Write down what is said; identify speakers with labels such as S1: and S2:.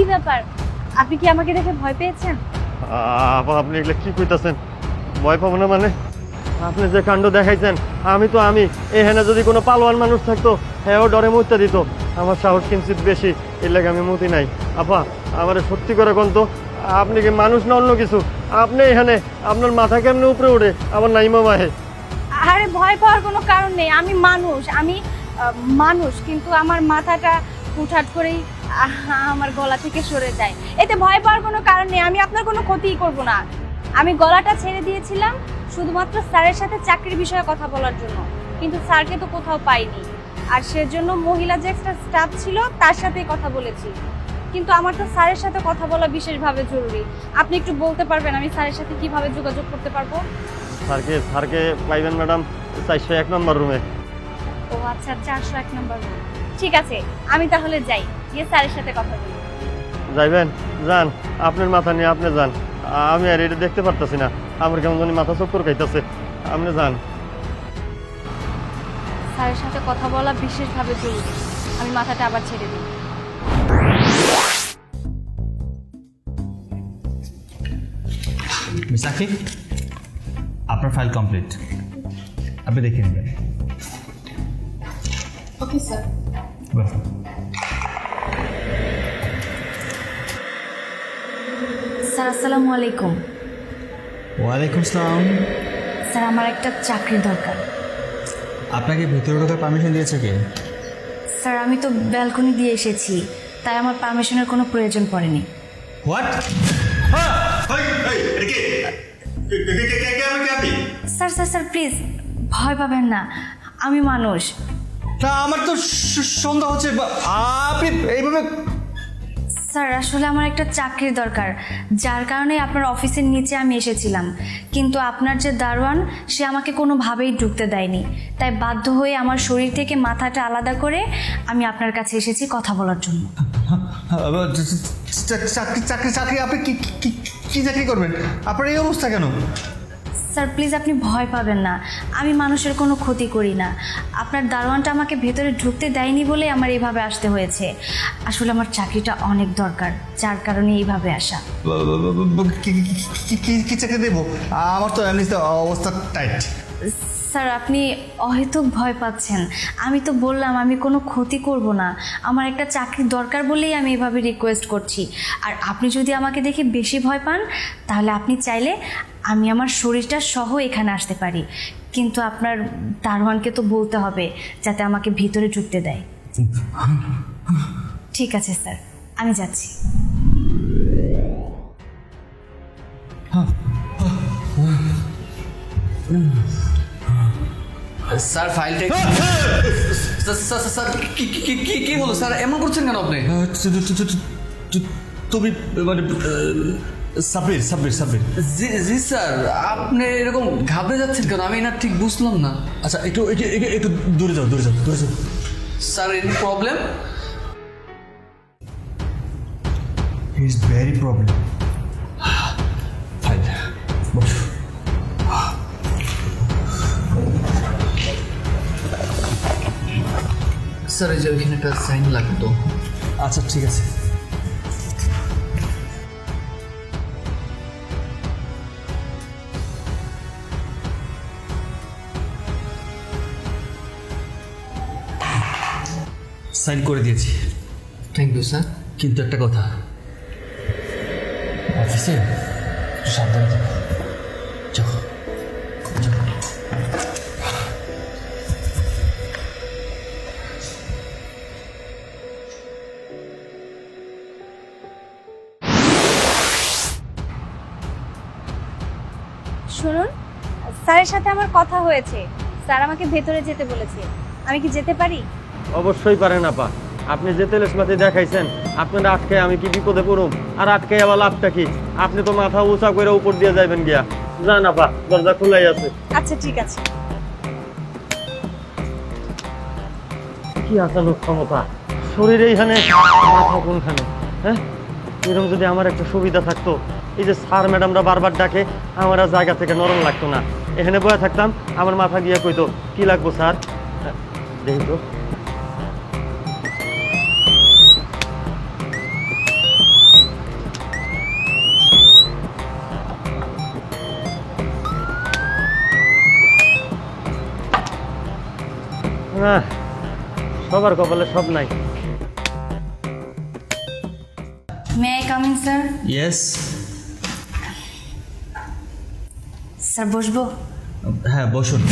S1: কি ব্যাপার? আপনি কি আমাকে দেখে ভয় পেয়েছেন?
S2: আপা আপনি এগুলো কি কইতাছেন? ভয় পাবো না মানে? আপনি যে কাণ্ড দেখাইছেন আমি তো আমি। এখানে যদি কোনো পালোয়ান মানুষ থাকতো হ্যাঁ ডরে মরতে দিত। আমার সাহস কিঞ্চিত বেশি এর লাগে আমি মতি নাই। আপা আমার সত্যি করে কোন তো? আপনি কি মানুষ না অন্য কিছু? আপনি এখানে আপনার মাথা কেমনে উপরে উঠে আমার নাইমা মাহে।
S1: আরে ভয় পাওয়ার কোনো কারণ নেই। আমি মানুষ আমি মানুষ কিন্তু আমার মাথাটা হুটহাট করেই আমার গলা থেকে সরে যায়। এতে ভয় পাওয়ার কোনো কারণ নেই আমি আপনার কোনো ক্ষতিই করব না। আমি গলাটা ছেড়ে দিয়েছিলাম শুধুমাত্র স্যারের সাথে চাকরির বিষয়ে কথা বলার জন্য কিন্তু স্যারকে তো কোথাও পাইনি। আর সেজন্য মহিলা যে একটা স্টাফ ছিল তার সাথেই কথা বলেছি। কিন্তু আমার তো স্যারের সাথে কথা বলা বিশেষভাবে জরুরি। আপনি একটু বলতে পারবেন আমি স্যারের সাথে কীভাবে যোগাযোগ করতে পারব?
S2: স্যারকে স্যারকে পাইবেন ম্যাডাম চারশো এক নম্বর রুমে।
S1: ও আচ্ছা চারশো এক নম্বর ঠিক আছে আমি তাহলে যাই। গিয়ে স্যারের সাথে কথা বলি।
S2: যাইবেন? যান। আপনার মাথা নিয়ে আপনি যান। আমি আর এটা দেখতে পারতেছি না। আমার কেমন জানি মাথা চক্কর খাইতেছে। আপনি যান।
S1: স্যারের সাথে কথা বলা বিশেষভাবে জরুরি। আমি মাথাটা আবার ছেড়ে দিই।
S3: মিস আকিব আপনার ফাইল কমপ্লিট। আপনি দেখে নেবেন।
S1: Okay sir.
S3: ওয়েলকাম
S1: স্যার আসসালামু আলাইকুম।
S3: ওয়ালাইকুম আসসালাম
S1: স্যার আমার একটা চাকরি দরকার।
S3: আপনাকে ভিতরে ঢোকার পারমিশন দিয়েছে কে?
S1: স্যার আমি তো ব্যালকনি দিয়ে এসেছি তাই আমার পারমিশনের কোনো প্রয়োজন পড়েনি।
S3: What
S1: sir sir sir please ভয় পাবেন না আমি মানুষ।
S3: না আমার তো স- সন্দেহ হচ্ছে আপনি এইভাবে
S1: স্যার আসলে আমার একটা চাকরির দরকার। যার কারণে আপনার অফিসের নিচে আমি এসেছিলাম। কিন্তু আপনার যে দারোয়ান সে আমাকে কোনোভাবেই ঢুকতে দেয়নি। তাই বাধ্য হয়ে আমার শরীর থেকে মাথাটা আলাদা করে আমি আপনার কাছে এসেছি কথা বলার জন্য।
S3: চাকরি চাকরি চাকরি আপনি কি চাকরি করবেন? আপনার এই অবস্থা কেন?
S1: স্যার প্লিজ আপনি ভয় পাবেন না। আমি মানুষের কোনো ক্ষতি করি না। আপনার দারোয়ানটা আমাকে ভেতরে ঢুকতে দেয়নি বলে আমার এইভাবে আসতে হয়েছে। আসলে আমার চাকরিটা অনেক দরকার যার কারণে এইভাবে আসা।
S3: কি- চাকরি দেবো? আমার তো এমনি অবস্থা টাইট
S1: স্যার আপনি অহেতুক ভয় পাচ্ছেন। আমি তো বললাম আমি কোনো ক্ষতি করব না। আমার একটা চাকরি দরকার বলেই আমি এভাবে রিকোয়েস্ট করছি। আর আপনি যদি আমাকে দেখে বেশি ভয় পান তাহলে আপনি চাইলে আমি আমার শরীরটা সহ এখানে আসতে পারি। কিন্তু আপনার দারোয়ানকে তো বলতে হবে যাতে আমাকে ভিতরে ঢুকতে দেয়। ঠিক আছে স্যার। আমি যাচ্ছি।
S4: স্যার ফাইলটা স্যার স্যার স্যার কি কি- কি কি কি হলো? স্যার এমন করছেন কেন আপনি?
S3: তুমি মানে সাব্বির সাব্বির সাব্বির।
S4: জি জি স্যার আপনি এরকম ঘাবড়ে যাচ্ছেন কেন? আমি না ঠিক বুঝলাম না।
S3: আচ্ছা একটু একটু দূরে যাও দূরে যাও দূরে যাও।
S4: Sir any problem
S3: is very problem file বসো
S4: স্যার এই যে ওইখানে একটা সাইন লাগতো।
S3: আচ্ছা ঠিক আছে। সাইন করে দিয়েছি।
S4: থ্যাংক ইউ স্যার
S3: কিন্তু একটা কথা। অফিসে একটু সাবধানে থাকো।
S1: শুনুন স্যারের সাথে আমার কথা হয়েছে। স্যার আমাকে ভেতরে যেতে বলেছে। আমি কি যেতে পারি?
S2: অবশ্যই পারেন আপা। আপনি যে তেলেসমাতি দেখাইছেন আপনার আটকে আমি কি বিপদে পড়ুম? আর আটকে আবার লাভটা কি? আপনি তো মাথা উঁচা করে উপর দিয়ে যাইবেন গিয়া। যান আপা দরজা খোলাই আছে।
S1: আচ্ছা ঠিক আছে।
S2: কি আচানক ক্ষমতা? শরীরে এইখানে মাথা কোনখানে? হ্যাঁ? এরকম যদি আমার একটা সুবিধা থাকতো এই যে স্যার ম্যাডামরা বারবার ডাকে আমার আর জায়গা থেকে নরম লাগতো না। এখানে বয়ে থাকতাম আমার মাথা গিয়ে কইতো কি লাগবো স্যার? হ্যাঁ, দেখি তো। না সবার কপালে সব নাই।
S1: May I coming sir
S3: yes
S1: sir বসবো?
S3: হ্যাঁ বসুন।